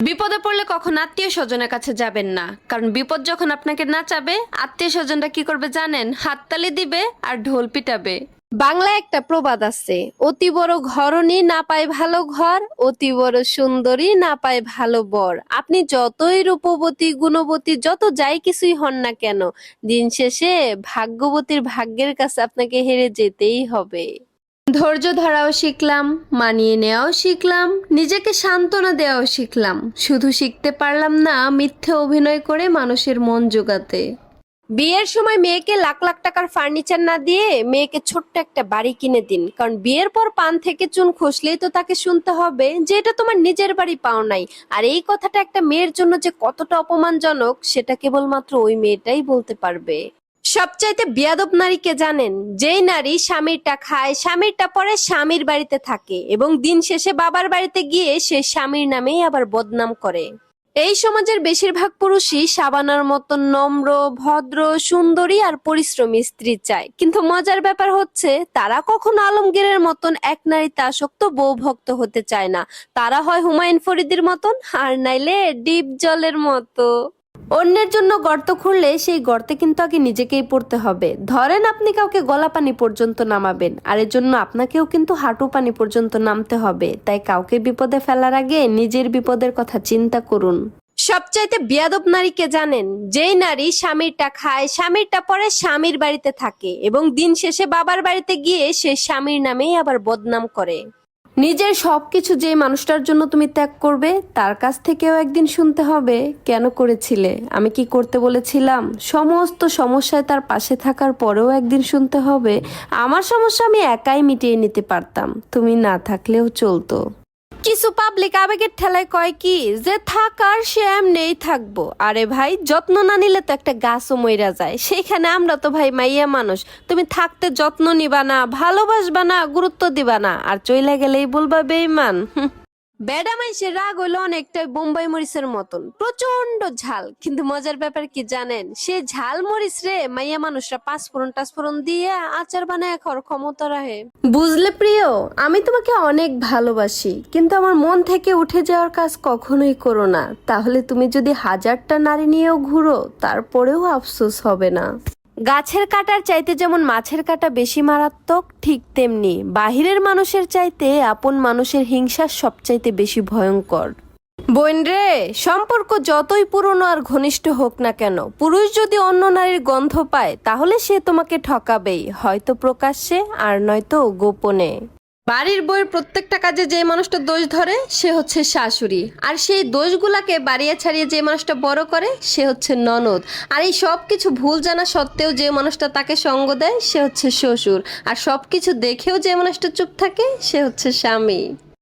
বিপদে পড়লে কখন আত্মীয় স্বজনের কাছে যাবেন না। কারণ বিপদ যখন আপনাকে না চাবে, আত্মীয় স্বজনরা কি করবে জানেন? হাততালি দিবে আর ঢোল পিটাবে। বাংলায় একটা প্রবাদ আছে, অতি বড় ঘরণী না পায় ভালো ঘর, অতি বড় সুন্দরী না পায় ভালো বর। আপনি যতই রূপবতী, গুণবতী, যত যাই কিছুই হন না কেন, দিন শেষে ভাগ্যবতীর ভাগ্যের কাছে আপনাকে হেরে যেতেই হবে। ধৈর্য ধরাও শিখলাম, মানিয়ে নেওয়াও শিখলাম, নিজেকে সান্ত্বনা দেওয়াও শিখলাম। শুধু শিখতে পারলাম না, মিথ্যে অভিনয় করে মানুষের মন জোগাতে। বিয়ের সময় মেয়েকে লাখ লাখ টাকার ফার্নিচার না দিয়ে মেয়েকে ছোট্ট একটা বাড়ি কিনে দিন। কারণ বিয়ের পর পান থেকে চুন খসলেই তো তাকে শুনতে হবে যে এটা তোমার নিজের বাড়ি পাও নাই। আর এই কথাটা একটা মেয়ের জন্য যে কতটা অপমানজনক, সেটা কেবলমাত্র ওই মেয়েটাই বলতে পারবে। সবচাইতে বিয়াদব নারীকে জানেন? যেই নারী স্বামীরটা খায়, স্বামীরটা পরে স্বামীর বাড়িতে থাকে এবং দিন শেষে বাবার বাড়িতে গিয়ে সে স্বামীর নামেই আবার বদনাম করে। এই সমাজের বেশিরভাগ পুরুষই সাবানার মতো নম্র, ভদ্র, সুন্দরী আর পরিশ্রমী স্ত্রী চায়। কিন্তু মজার ব্যাপার হচ্ছে, তারা কখনো আলমগীরের মতন এক নারীতে আসক্ত বউ ভক্ত হতে চায় না। তারা হয় হুমায়ুন ফরিদির মতন আর নাইলে ডিপ জলের মতো। অন্যের জন্য গর্ত খুঁড়লে সেই গর্তে কিন্তু আগে নিজেকেই পড়তে হবে। ধরেন আপনি কাউকে গলা পানি পর্যন্ত নামাবেন, আর এর জন্য আপনাকেও কিন্তু হাঁটু পানি পর্যন্ত নামতে হবে। তাই কাউকে বিপদে ফেলার আগে নিজের বিপদের কথা চিন্তা করুন। সবচাইতে বিয়াদব নারীকে জানেন? যেই নারী স্বামীরটা খায়, স্বামীরটা পরে স্বামীর বাড়িতে থাকে এবং দিন শেষে বাবার বাড়িতে গিয়ে সে স্বামীর নামেই আবার বদনাম করে। নিজের সব কিছু যে মানুষটার জন্য তুমি ত্যাগ করবে, তার কাছ থেকেও একদিন শুনতে হবে, কেন করেছিলে? আমি কি করতে বলেছিলাম? সমস্ত সমস্যায় তার পাশে থাকার পরেও একদিন শুনতে হবে। আমার সমস্যা আমি একাই মিটিয়ে নিতে পারতাম। তুমি না থাকলেও চলতো। কিছু পাবলিক আবেগের ঠেলায় কয় কি, যে থাকার সে এমনিই থাকব। আরে ভাই, যত্ন না নিলে তো একটা গাছও মইরা যায়। সেখানে আমরা তো ভাই মাইয়া মানুষ। তুমি থাকতে যত্ন নিবা না, ভালোবাসবা না, গুরুত্ব দিবা না, আর চইলা গেলেই বলবা বেইমান। বেডা মাইসের রাগ হইল অনেকটা বোম্বাই মরিচের মতন। প্রচণ্ড ঝাল, কিন্তু মজার ব্যাপার কি জানেন? সে ঝাল মরিচ রে, মাইয়া মানুষরা পাঁচফোড়ন টাচফোড়ন দিয়ে আচার বানায় খাওয়ার ক্ষমতা রাখে। বুঝলে প্রিয়, আমি তোমাকে অনেক ভালোবাসি, কিন্তু আমার মন থেকে উঠে যাওয়ার কাজ কখনোই করো না। তাহলে তুমি যদি হাজারটা নারী নিয়েও ঘুরো, তারপরেও আফসোস হবে না। গাছের কাটার চাইতে যেমন মাছের কাটা বেশি মারাত্মক, ঠিক তেমনি বাহিরের মানুষের চাইতে আপন মানুষের হিংসা সবচাইতে বেশি ভয়ঙ্কর। বোন রে, সম্পর্ক যতই পুরনো আর ঘনিষ্ঠ হোক না কেন, পুরুষ যদি অন্য নারীর গন্ধ পায়, তাহলে সে তোমাকে ঠকাবেই, হয়তো প্রকাশ্যে আর নয়তো গোপনে। বাড়ির বইয়ের প্রত্যেকটা কাজে যে মানুষটা দোষ ধরে, সে হচ্ছে শাশুড়ি। আর সেই দোষগুলাকে বাড়িয়ে ছাড়িয়ে যে মানুষটা বড় করে, সে হচ্ছে ননদ। আর এই সব কিছু ভুল জানা সত্ত্বেও যে মানুষটা তাকে সঙ্গ দেয়, সে হচ্ছে শ্বশুর। আর সব কিছু দেখেও যে মানুষটা চুপ থাকে, সে হচ্ছে স্বামী।